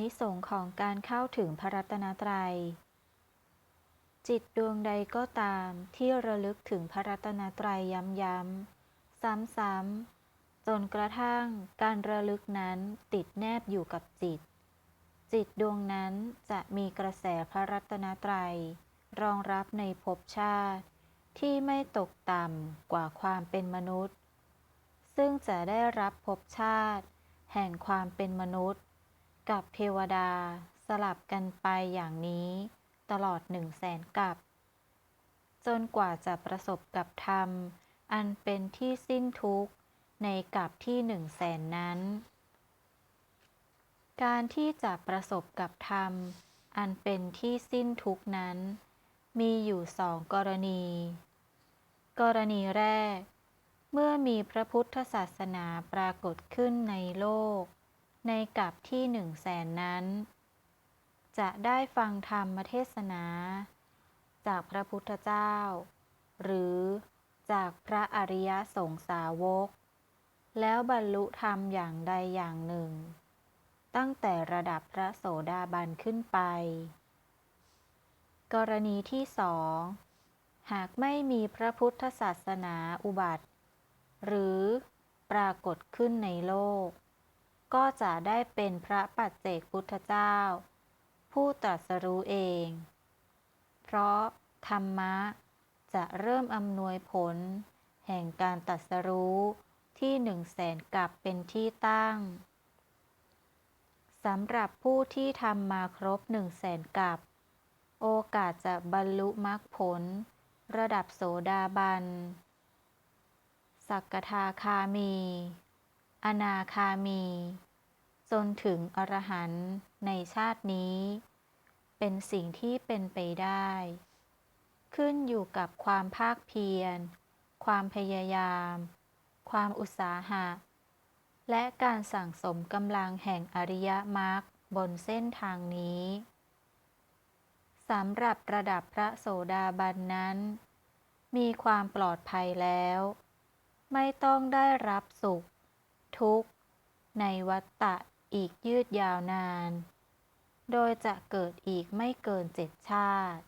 นิสงส์ของการเข้าถึงพระรัตนตรัย จิตดวงใดก็ตามที่ระลึกถึงพระรัตนตรัยย้ำๆ ซ้ำๆ จนกระทั่งการระลึกนั้นติดแนบอยู่กับจิต จิตดวงนั้นจะมีกระแสพระรัตนตรัย รองรับในภพชาติ ที่ไม่ตกต่ำกว่าความเป็นมนุษย์ ซึ่งจะได้รับภพชาติ แห่งความเป็นมนุษย์ กับเทวดาสลับกันไปอย่างนี้ ตลอดหนึ่งแสนกับ จนกว่าจะประสบกับธรรม อันเป็นที่สิ้นทุกข์ในกับที่หนึ่งแสนนั้น การที่จะประสบกับธรรม อันเป็นที่สิ้นทุกข์นั้น มีอยู่สองกรณี กรณีแรก เมื่อมีพระพุทธศาสนาปรากฏขึ้นในโลก ในกับที่หนึ่งแสนนั้น จะได้ฟังธรรมเทศนา จากพระพุทธเจ้า หรือจากพระอริยสงสาวก แล้วบรรลุธรรมอย่างใดอย่างหนึ่ง ตั้งแต่ระดับพระโสดาบันขึ้นไป กรณีที่สองหากไม่มีพระพุทธศาสนาอุบัติ หรือปรากฏขึ้นในโลก ก็จะได้เป็นพระปัจเจกพุทธเจ้า ผู้ตรัสรู้เอง เพราะธรรมะจะเริ่มอำนวยผล แห่งการตรัสรู้ที่หนึ่งแสนกับเป็นที่ตั้งสำหรับผู้ที่ทำมาครบหนึ่งแสนกับ โอกาสจะบรรลุมรรคผล ระดับโสดาบัน สักทาคามี อนาคามี จนถึงอรหันต์ในชาตินี้ เป็นสิ่งที่เป็นไปได้ ขึ้นอยู่กับความภาคเพียร ความพยายาม ความอุตสาหะ และการสั่งสมกำลังแห่งอริยมรรคบนเส้นทางนี้สำหรับระดับพระโสดาบันนั้น มีความปลอดภัยแล้ว ไม่ต้องได้รับสุข ทุกข์ ในวัฏฏะอีกยืดยาวนาน โดยจะเกิดอีกไม่เกินเจ็ดชาติ